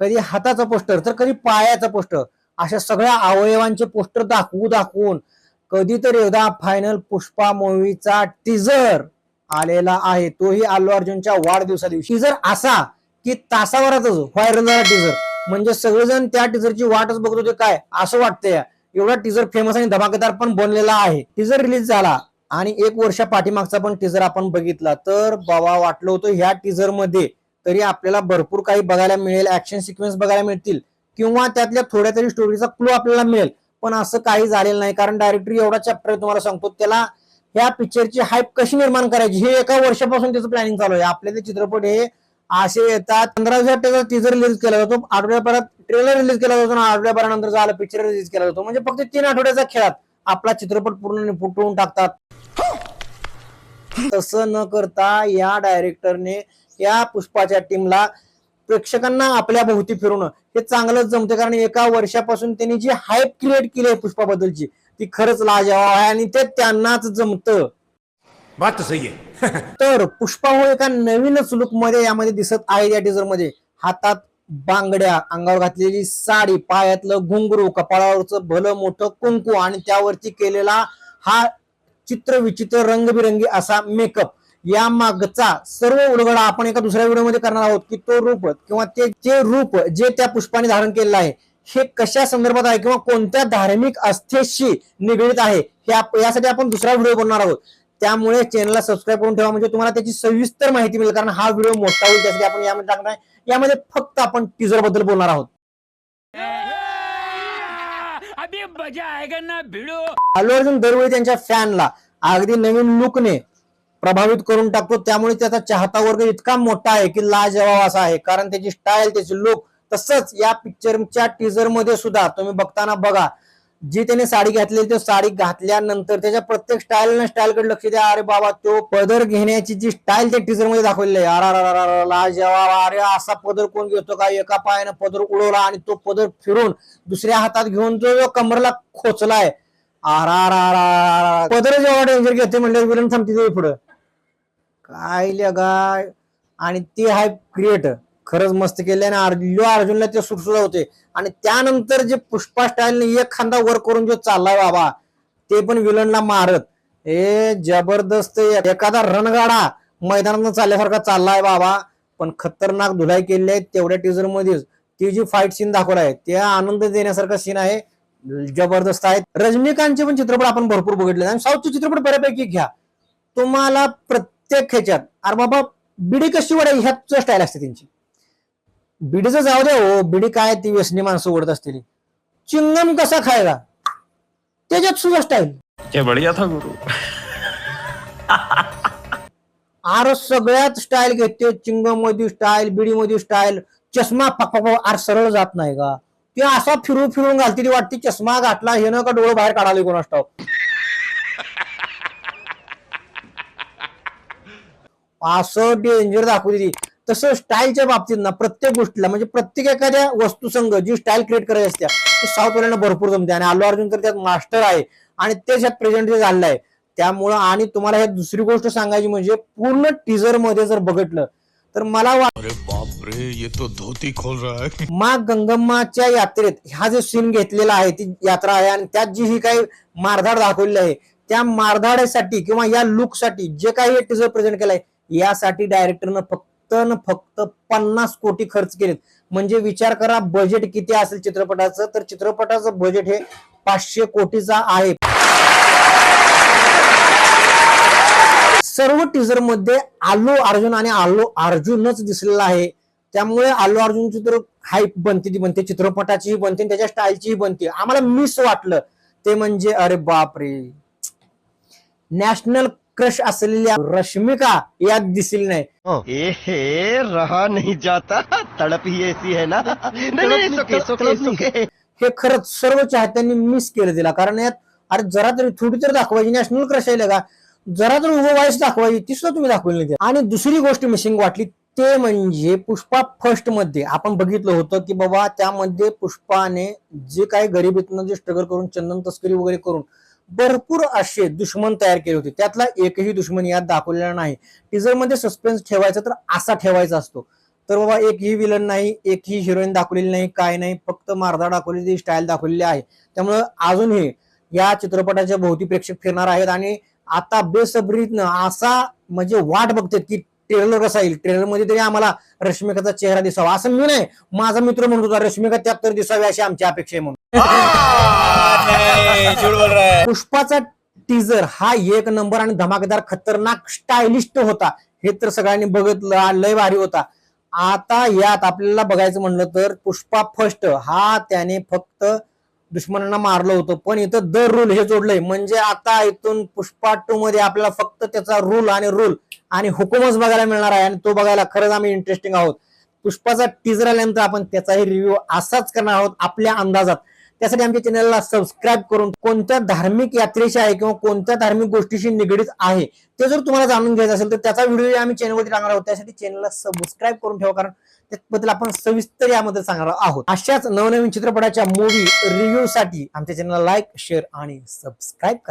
कधी हाताचं पोस्टर तर कधी पायाचं पोस्टर. अशा सगळ्या अवयवांचे पोस्टर दाखवू दाखवून कधीतरी एकदा फायनल पुष्पा मूवीचा टीजर आलेला आहे. तोही अल्लू अर्जुनच्या वाढदिवसा दिवशी. टीजर असा की तासाभरातच व्हायरल झाला टीजर म्हणजे सगळेजण त्या टीजरची वाटच बघत होते काय असं वाटतंय? एवढा टीजर फेमस आणि धमाकेदार पण बनलेला आहे. टीजर रिलीज झाला आणि एक वर्षा पाठीमागचा पण टीजर आपण बघितला. तर बाबा वाटलं होतं ह्या टीजरमध्ये तरी आपल्याला भरपूर काही बघायला मिळेल ऍक्शन सिक्वेन्स बघायला मिळतील किंवा त्यातल्या थोड्या तरी स्टोरीचा क्लू आपल्याला मिळेल. पण असं काही झालेलं नाही कारण डायरेक्टर एवढा चॅप्टर तुम्हाला सांगतो त्याला ह्या पिक्चरची हाईप कशी निर्माण करायची हे एका वर्षापासून त्याचं प्लॅनिंग चालू आहे. आपले ते चित्रपट हे असे येतात पंधरा दिवसात त्याचा टीजर रिलीज केला जातो आठवड्याभरात ट्रेलर रिलीज केला जातो आणि आठवड्याभरानंतर झालं पिक्चर रिलीज केला जातो. म्हणजे फक्त तीन आठवड्याच्या खेळात आपला चित्रपट पूर्ण निपटवून टाकतात. तसं न करता या डायरेक्टरने या पुष्पाच्या टीमला प्रेक्षकांना आपल्या भोवती फिरवणं हे चांगलंच जमतं कारण एका वर्षापासून त्यांनी जी हाईप क्रिएट केली आहे पुष्पाबद्दलची ती खरंच लाजवाब आहे आणि ते त्यांनाच जमतं. बात सही तर पुष्पा हो एका नवीनच लुकमध्ये यामध्ये दिसत आहे या टीजरमध्ये. हातात बांगड्या अंगावर घातलेली साडी पायातलं घुंगरू कपाळावरचं भलं मोठं कुंकू आणि त्यावरती केलेला हा चित्र विचित्र रंगबिरंगी असा मेकअप या मागचा सर्व उलगडा आपण एका दुसऱ्या व्हिडिओमध्ये करणार आहोत की तो रूप किंवा ते जे रूप जे त्या पुष्पाने धारण केलेलं आहे हे कशा संदर्भात आहे किंवा कोणत्या धार्मिक अस्थेशी निगडीत आहे हे यासाठी आपण दुसरा व्हिडिओ बनणार आहोत. त्यामुळे चॅनलला सबस्क्राईब करून ठेवा म्हणजे तुम्हाला त्याची सविस्तर माहिती मिळेल कारण हा व्हिडिओ मोठा होईल त्यासाठी आपण यामध्ये टाकणार आहे. यामध्ये फक्त आपण टीजरबद्दल बोलणार आहोत. अल्लू अर्जुन दरवेळी त्यांच्या फॅनला अगदी नवीन लुकने प्रभावित करून टाकतो. त्यामुळे त्याचा चाहता वर्ग इतका मोठा आहे की लाजवाब असा आहे. कारण त्याची स्टाईल त्याची लुक तसंच या पिक्चरच्या टीजरमध्ये सुद्धा तुम्ही बघताना बघा. जी त्याने साडी घातलेली ती साडी घातल्यानंतर त्याच्या प्रत्येक स्टाईल स्टाईल स्टाईलकडे लक्ष द्या. अरे बाबा तो पदर घेण्याची जी स्टाईल त्या टीजरमध्ये दाखवलेली आहे. अरा रा रा रा लाजवाब. अरे असा पदर कोण घेतो का? एका पायानं पदर उडवला आणि तो पदर फिरून दुसऱ्या हातात घेऊन जो जो कमरला खोचलाय. आरा आर आर पदर जेव्हा डेंजर घेते म्हणजे विलन थांबते पुढं. काय गाय? आणि ते आहे क्रिएट खरंच मस्त केले आणि अर्जुन अर्जुनला ते सुटसुद्धा होते. आणि त्यानंतर जे पुष्पा स्टाईलने एक खांदा वर करून जो चाललाय बाबा ते पण विलनला मारत. हे जबरदस्त एखादा रणगाडा मैदानात चालल्यासारखा चाललाय बाबा. पण खतरनाक धुलाई केलेली आहे तेवढ्या टीजर मध्येच. ती जी फाईट सीन दाखवला आहे ते आनंद देण्यासारखा सीन आहे. जबरदस्त आहे. रजनीकांतचे पण चित्रपट आपण भरपूर बघितले आणि साऊथचे चित्रपट बऱ्यापैकी घ्या. तुम्हाला प्रत्येक ह्याच्यात अरे बाबा बिडी कशी वडायची ह्याच स्टाईल असते त्यांची. बिडीचं जाऊ दे हो बिडी काय ती व्यसनी माणसं ओढत असतील. चिंगम कसा खायला? त्याच्यात सुद्धा स्टाईल क्या बढ़िया था गुरु. आर सगळ्यात स्टाईल घेते. चिंगममध्ये स्टाईल बिडी मध्ये स्टाईल चष्मा आर सरळ जात नाही का? ती असा फिरून फिरून घालते ती वाटते चष्मा घातला हे ना का डोळं बाहेर काढाले कोणास ठाऊक? असं डेंजर दाखवते ती. तसं स्टाईलच्या बाबतीत ना प्रत्येक गोष्टीला म्हणजे प्रत्येक एखाद्या वस्तूसंघ जी स्टाईल क्रिएट करायची असते ती साऊथ वाल्यांना भरपूर जमते. आणि अल्लू अर्जुन तर त्यात मास्टर आहे. आणि ते त्यात प्रेझेंट झालेलं आहे. त्यामुळं आणि तुम्हाला ह्यात दुसरी गोष्ट सांगायची म्हणजे पूर्ण टीजरमध्ये जर बघितलं तर मला धोती खोल मा गंगम्माच्या यात्रेत हा जो सीन घेतलेला आहे ती यात्रा आहे. आणि त्यात जी ही काही मारधाड दाखवलेली आहे त्या मारधाडसाठी किंवा या लुकसाठी जे काही टीजर प्रेझेंट केलंय यासाठी डायरेक्टरनं फक्त न फक्त पन्नास कोटी खर्च केलेत. म्हणजे विचार करा बजेट किती असेल चित्रपटाचं तर चित्रपटाचं बजेट हे पाचशे कोटीचा आहे. सर्व टीजरमध्ये आल्लू अर्जुन आणि आल्लू अर्जुनच दिसलेला आहे. त्यामुळे आल्लू अर्जुनची चित्र हाईप बनते ती बनते चित्रपटाचीही बनते आणि त्याच्या स्टाईलचीही बनते. आम्हाला मिस वाटलं. ते म्हणजे अरे बापरे! नॅशनल क्रश असलेल्या रश्मिका यात दिसली नाही. एहे रहा नहीं जाता. तड़प ही ऐसी है ना. नहीं नहीं हे खरंच सर्व चाहत्यांनी मिस केलं तिला. कारण यात अरे जरा तरी थोडी तरी दाखवायची. नॅशनल क्रश आहे का जरा तरी उभं वाईस दाखवायची. ती सुद्धा तुम्ही दाखवली नाही. आणि दुसरी गोष्ट मिसिंग वाटली ते म्हणजे पुष्पा फर्स्टमध्ये. आपण बघितलं होतं की बाबा त्यामध्ये पुष्पाने जे काही गरिबीतनं जे स्ट्रगल करून चंदन तस्करी वगैरे करून भरपूर असे दुश्मन तयार केले होते. त्यातला एकही दुश्मन यात दाखवलेला नाही. टीजरमध्ये सस्पेन्स ठेवायचा तर असा ठेवायचा असतो. तर बाबा एकही विलन नाही एकही हिरोईन दाखवलेली नाही काय नाही फक्त मारदा दाखवलेली स्टाईल दाखवलेली आहे. त्यामुळे अजूनही या चित्रपटाच्या भोवती प्रेक्षक फिरणार आहेत आणि आता बेसब्रीतनं असा म्हणजे वाट बघतात की ट्रेलर कसा येईल. ट्रेलरमध्ये तरी आम्हाला रश्मिकाचा चेहरा दिसावा. असं मी नाही. माझा मित्र म्हणत होता रश्मिका त्यात तर दिसावी अशी आमची अपेक्षा आहे म्हणून. पुष्पाचा टीजर हा एक नंबर आणि धमाकेदार खतरनाक स्टायलिस्ट होता. हे तर सगळ्यांनी बघितलं लय भारी होता. आता यात आपल्याला बघायचं म्हणलं तर पुष्पा फर्स्ट हा त्याने फक्त दुश्मनांना मारलं होतं. पण इथं द रूल हे जोडलंय. म्हणजे आता इथून पुष्पा टू मध्ये आपल्याला फक्त त्याचा रूल आणि रूल आणि हुकुमच बघायला मिळणार आहे आणि तो बघायला खरंच आम्ही इंटरेस्टिंग आहोत. पुष्पाचा टीजर आल्यानंतर आपण त्याचाही रिव्ह्यू असाच करणार आहोत आपल्या अंदाजात. त्यासाठी आमच्या चॅनलला सबस्क्राईब करून कोणत्या धार्मिक यात्रेशी आहे किंवा कोणत्या धार्मिक गोष्टीशी निगडीत आहे ते जर तुम्हाला जाणून घ्यायचं असेल तर त्याचा व्हिडिओ आम्ही चॅनलवरती टाकणार आहोत. त्यासाठी चॅनलला सबस्क्राईब करून ठेवा कारण त्याबद्दल आपण सविस्तर यामध्ये सांगणार आहोत. अशाच नवनवीन चित्रपटाच्या मूवी रिव्ह्यू साठी आमच्या चॅनलला लाईक शेअर आणि सबस्क्राईब करा.